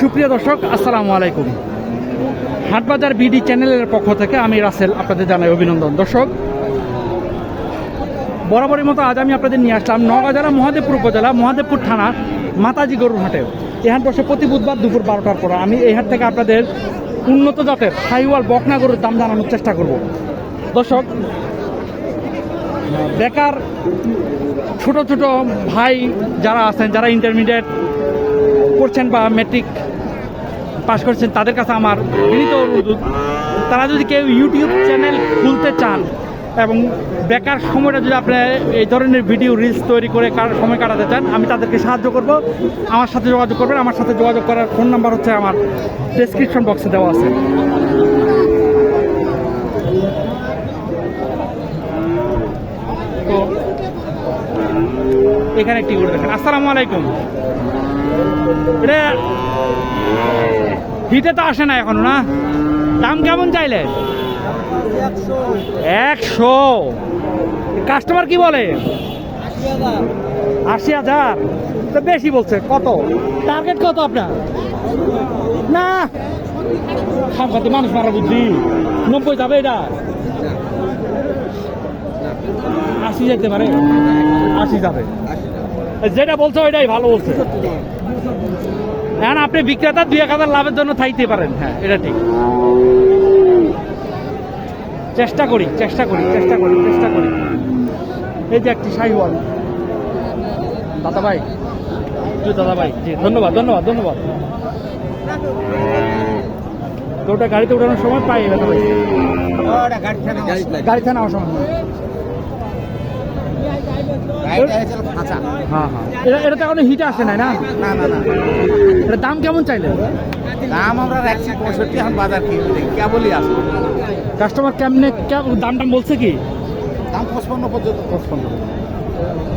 সুপ্রিয় দর্শক, আসসালামু আলাইকুম। হাটবাজার বিডি চ্যানেলের পক্ষ থেকে আমি রাসেল আপনাদের জানাই অভিনন্দন। দর্শক, বরাবরের মতো আজ আমি আপনাদের নিয়ে আসলাম নওগাঁ জেলা, মহাদেবপুর উপজেলা, মহাদেবপুর থানা, মাতাজি গরুর হাটে। এই বসে প্রতি বুধবার দুপুর বারোটার পর আমি এই হাট থেকে আপনাদের উন্নত জাতের সাইওয়াল বকনা গরুর দাম জানানোর চেষ্টা করব। দর্শক, বেকার ছোট ছোট ভাই যারা আছেন, যারা ইন্টারমিডিয়েট করছেন বা মেট্রিক পাশ করছেন, তাদের কাছে আমার বিনীত অনুরোধ। তারা যদি কেউ ইউটিউব চ্যানেল খুলতে চান এবং বেকার সময়টা যদি আপনি এই ধরনের ভিডিও রিলস তৈরি করে কার- সময় কাটাতে চান, আমি তাদেরকে সাহায্য করব। আমার সাথে যোগাযোগ করবেন। আমার সাথে যোগাযোগ করার ফোন নাম্বার হচ্ছে আমার ডেসক্রিপশন বক্সে দেওয়া আছে। এখানে একটি করে দেখেন। আসসালামু আলাইকুম। এটা হিটে তো আসে না এখনও, না? দাম কেমন চাইলে? একশো। কাস্টমার কি বলে? আশি হাজার। বেশি বলছে, কত? টার্গেট কত আপনার? না। সাংঘাতিক মানুষ মারা বুদ্ধি। নব্বই যাবে এটা। আশি যেতে পারে। আশি যাবে। যেটা বলছো ওইটাই ভালো বলছে। হ্যাঁ আপনি বিক্রেতা দুই এক হাজার লাভের জন্য থাকতে পারেন। হ্যাঁ এটা ঠিক। চেষ্টা করি চেষ্টা করি চেষ্টা করি চেষ্টা করি। এই যে একটি সাইওয়াল দাদা ভাই দাদা ভাই জি ধন্যবাদ ধন্যবাদ ধন্যবাদ। তো ওটা গাড়িতে উঠানোর সময় পাই দাদা ভাই গাড়ি থানা সময়। হয়। হ্যাঁ হ্যাঁ এটা এটা তো এখনও হিট আসে নাই না? এটা দাম কেমন চাইলে? দাম আমরা রাখছি পঁয়ষট্টি এখন বাজার কি কেবলই আছে কাস্টমার কেমনে দাম টাম বলছে কি? দাম পঁচপন্ন পর্যন্ত। পঁচপান্ন।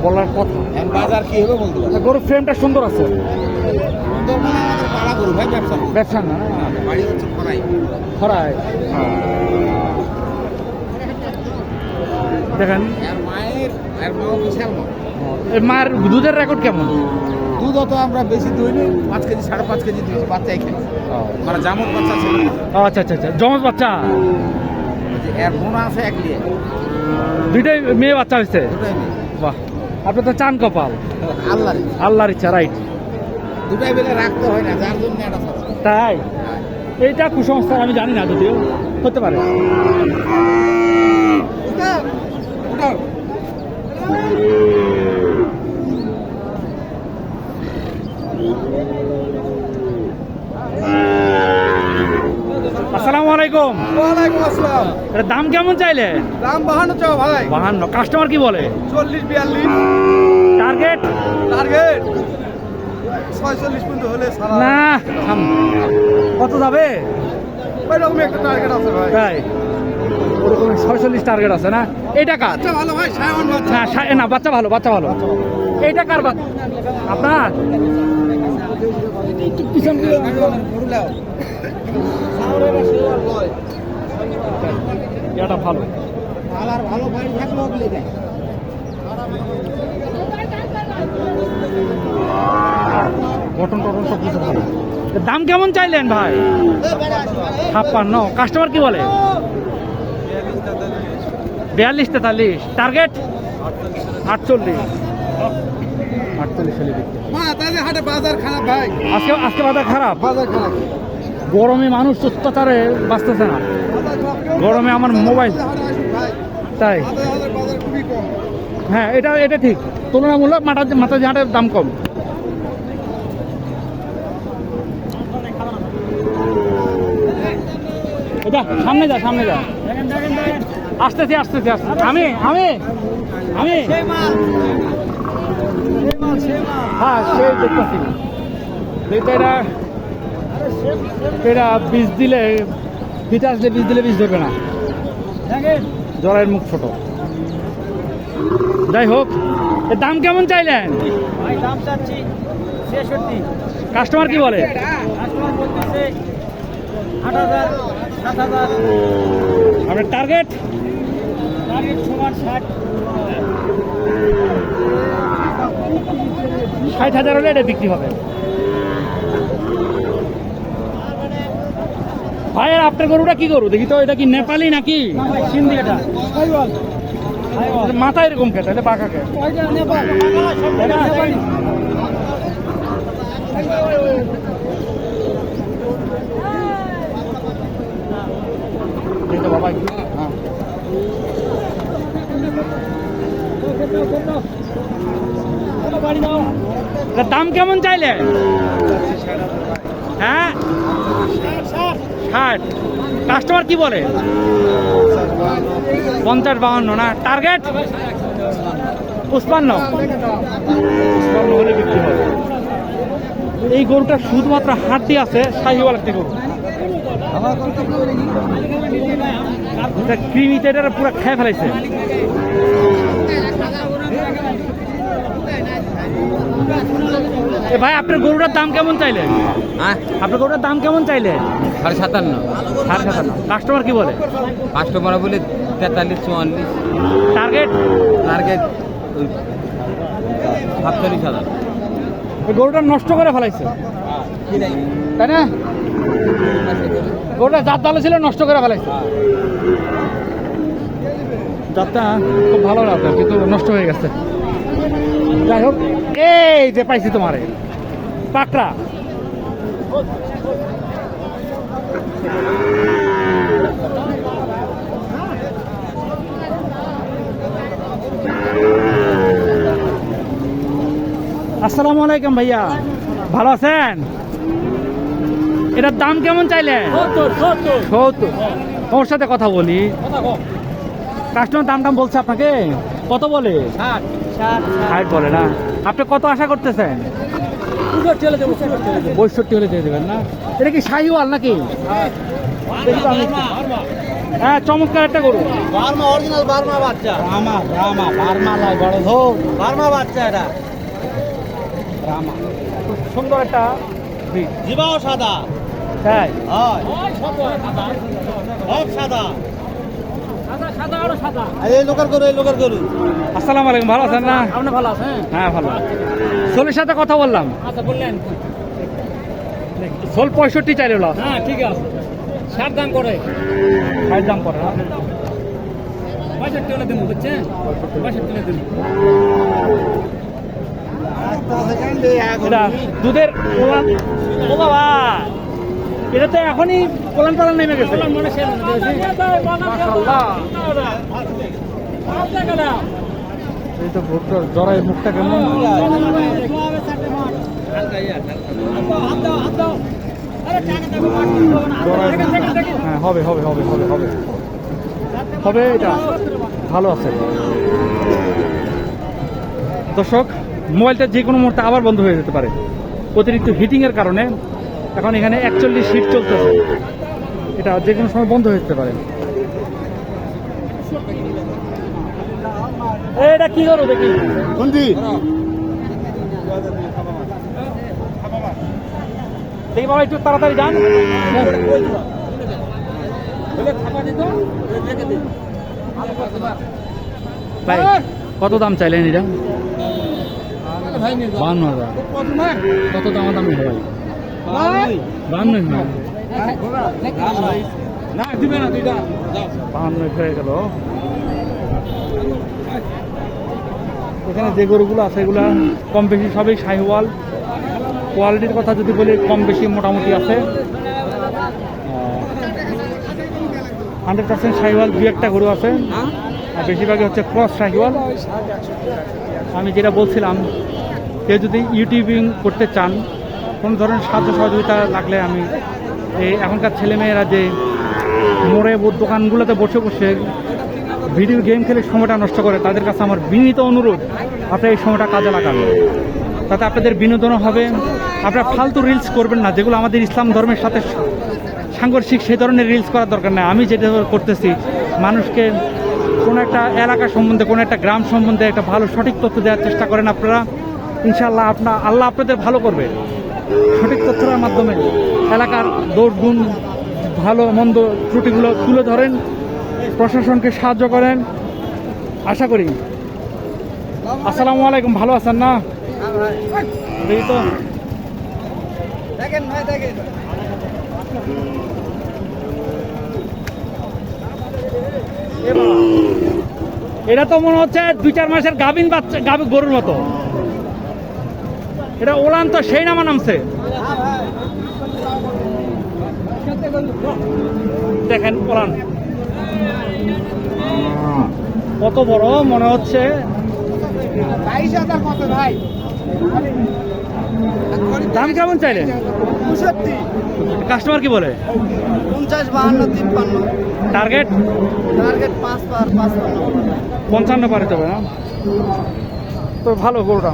বলার কথা। বাজার কি হবে বলতে পারব? গরুর ফ্রেমটা সুন্দর আছে। মানে ব্যবসা। ব্যবসা না? বাড়ি হচ্ছে খরাই। খরায় দেখেন। মায়ের দুধের রেকর্ড কেমন? দুধ অত আমরা বেশি দইনি পাঁচ কেজি সাড়ে পাঁচ কেজি দিয়েছি বাচ্চাই খেয়েছি মানে জামত বাচ্চা ছিল আচ্ছা আচ্ছা আচ্ছা। জমজ বাচ্চা? এর বোনা আছে এক দিয়ে দুইটাই মেয়ে বাচ্চা হয়েছে? বাহ। আপনি তো চান কপাল। আল্লাহ আল্লাহর ইচ্ছা রাইট দুটাই বেলে রাখতে হয় না যার জন্য এটা তাই? এইটা কুসংস্কার আমি জানি না যদিও হতে পারে। আসসালামু আলাইকুম। ওয়ালাইকুম আসসালাম। এর দাম কেমন চাইলে? দাম বাহান্ন চাও ভাই। বাহান্ন। কাস্টমার কি বলে? চল্লিশ বিয়াল্লিশ। টার্গেট? টার্গেট? ছয়চল্লিশ পর্যন্ত হলে সারা না কত যাবে? ওই ওইরকম একটা টার্গেট আছে ভাই। তাই? ওরকম ছয়চল্লিশ টার্গেট আছে না? এইটা কার? ভালো ভাই না না বাচ্চা ভালো বাচ্চা ভালো। এইটা কার বাচ্চা? আপনার? এটা ভালো। ভালো গঠন টটন সব কিছু ভালো। দাম কেমন চাইলেন ভাই? ছাপ্পান্ন। কাস্টমার কি বলে? বিয়াল্লিশ তেতাল্লিশ টার্গেট আটচল্লিশ। আটচল্লিশ বিক্রি। হাটে বাজার খারাপ ভাই। আজকে আজকে বাজার খারাপ? বাজার খারাপ। গরমে মানুষ অত্যাচারে বাঁচতেছে না। গরমে আমার মোবাইল তাই। হ্যাঁ এটা এটা ঠিক। তুলনামূলক মাথা মাথা হাটের দাম কম। সামনে যা সামনে যা। আসতেছি আসতেছি আসতেছি। আমি আমি আমি। হ্যাঁ সেই দেখতেছি। এটা এটা বীজ দিলে পিঠে আসলে বীজ দিলে বীজ ধরবে না। জলের মুখ ছোট। যাই হোক দাম কেমন চাইলেন? কাস্টমার কি বলে? আপনার টার্গেট? ষাট। হাজার হলে এটা বিক্রি হবে। ভাইয়ের আপনার গরুটা কি গরু? দেখি তো এটা কি নেপালি নাকি? সিন্ধি এটা মাথা এরকম খেতে এটা পাকা খেতে বাবা হ্যাঁ। দাম কেমন চাইলে? হ্যাঁ? ষাট। কাস্টমার কি বলে? পঞ্চাশ বাহান্ন না? টার্গেট পুষ্পান্ন এই গরুটা শুধুমাত্র হাড্ডি আছে শাহিওয়াল একটি কৃমিতে এটা পুরো খেয়ে ফেলাইছে। এ ভাই আপনার গরুটার দাম কেমন চাইলেন হ্যাঁ? আপনার গরুটার দাম কেমন চাইলেন সাড়ে সাতান্ন। সাড়ে সাতান্ন। কাস্টমার কি বলে? কাস্টমার বলে তেতাল্লিশ চুয়াল্লিশ। টার্গেট টার্গেট সাতচল্লিশ হাজার। এই গরুটা নষ্ট করে ফেলাইছে। তাই না? গরুটা জাত ভালো ছিল নষ্ট করে ফেলাইছে। জাতটা খুব ভালো রাত কিন্তু নষ্ট হয়ে গেছে। যাই হোক এই যে পাইছি তোমারে। পাকড়া। আসসালামু আলাইকুম ভাইয়া ভালো আছেন? এটার দাম কেমন চাইলে সত্তর তোমার সাথে কথা বলি। কাস্টমার দাম টাম বলছে আপনাকে? কত বলে? ষাট ষাট বলে না? আপনি কত আশা করতেছেন? পঁয়ষট্টি হলে দিয়ে দেবেন না? এটা কি শাহিওয়াল নাকি? হ্যাঁ চমৎকার একটা গরু। বার্মা অরিজিনাল বার্মা বাচ্চা। রামা রামা বার্মা লাই বড় ধোক বার্মা বাচ্চা এটা। রামা। সুন্দর একটা। জিবাও সাদা। তাই? হয়। সব সাদা। আসসালামু আলাইকুম ভালো আছেন না? আপনি ভালো আছেন? হ্যাঁ ভালো। সোলের সাথে কথা বললাম। আচ্ছা বললেন। সোল পঁয়ষট্টি চাইল হ্যাঁ ঠিক আছে। ষাট দাম করে। ষাট দাম পঁয়ষট্টি হলে দেবো বুঝছেন? পঁয়ষট্টি হলে দেবো। দুধের ও বাবা! এটা তো এখনই কোলান পালান নেমে গেছে। এই তো ভোটটা জড়াই মুখটা কেমন হ্যাঁ হবে হবে হবে হবে হবে হবে এটা। ভালো আছে। দর্শক, মোবাইলটা যে কোনো মুহূর্তে আবার বন্ধ হয়ে যেতে পারে। অতিরিক্ত হিটিংয়ের কারণে এখন এখানে একচল্লিশ হিট চলতেছে। এটা যে কোনো সময় বন্ধ হয়ে যেতে পারে। এটা কি করো দেখি। দেখি বাবা একটু তাড়াতাড়ি যান। ভাই কত দাম চাইলেন এটা? বান্ন হাজার। কত দাম দামি দুইটা হয়ে এখানে যে গরুগুলো আছে এগুলো কম বেশি সবই শাহিওয়াল কোয়ালিটির কথা যদি বলি, কম বেশি মোটামুটি আছে। হান্ড্রেড পার্সেন্ট শাহিওয়াল দু একটা গরু আছে। আর বেশিরভাগই হচ্ছে ক্রস শাহিওয়াল আমি যেটা বলছিলাম, কেউ যদি ইউটিউবিং করতে চান কোনো ধরনের সাহায্য সহযোগিতা লাগলে আমি এই এখনকার ছেলেমেয়েরা যে মোড়ে দোকানগুলোতে বসে বসে ভিডিও গেম খেলে সময়টা নষ্ট করে, তাদের কাছে আমার বিনীত অনুরোধ, আপনারা এই সময়টা কাজে লাগান। তাতে আপনাদের বিনোদনও হবে। আপনারা ফালতু রিলস করবেন না, যেগুলো আমাদের ইসলাম ধর্মের সাথে সাংঘর্ষিক সেই ধরনের রিলস করার দরকার নেই। আমি যেটা করতেছি, মানুষকে কোনো একটা এলাকা সম্বন্ধে, কোনো একটা গ্রাম সম্বন্ধে একটা ভালো সঠিক তথ্য দেওয়ার চেষ্টা করেন আপনারা। ইনশাআল্লাহ আপনার আল্লাহ আপনাদের ভালো করবে। সঠিক তথ্যের মাধ্যমে এলাকার দোষ গুণ ভালো, মন্দ ত্রুটিগুলো তুলে ধরেন, প্রশাসনকে সাহায্য করেন। আশা করি। আসসালামু আলাইকুম, ভালো আছেন না? তো। এটা তো মনে হচ্ছে দুই চার মাসের গাভিন বাচ্চা গাভীন গরুর মতো। এটা ওলান তো সেই নামা নামছে। দেখেন ওলান। কত বড়, মনে হচ্ছে। ভাই দাম কেমন চাইলে? কাস্টমার কি বলে? পঞ্চাশ বাহান্ন তিপ্পান্ন টার্গেট? টার্গেট পাঁচ পার পাঁচ পঞ্চান্ন পারে তবে না? তো ভালো গরুটা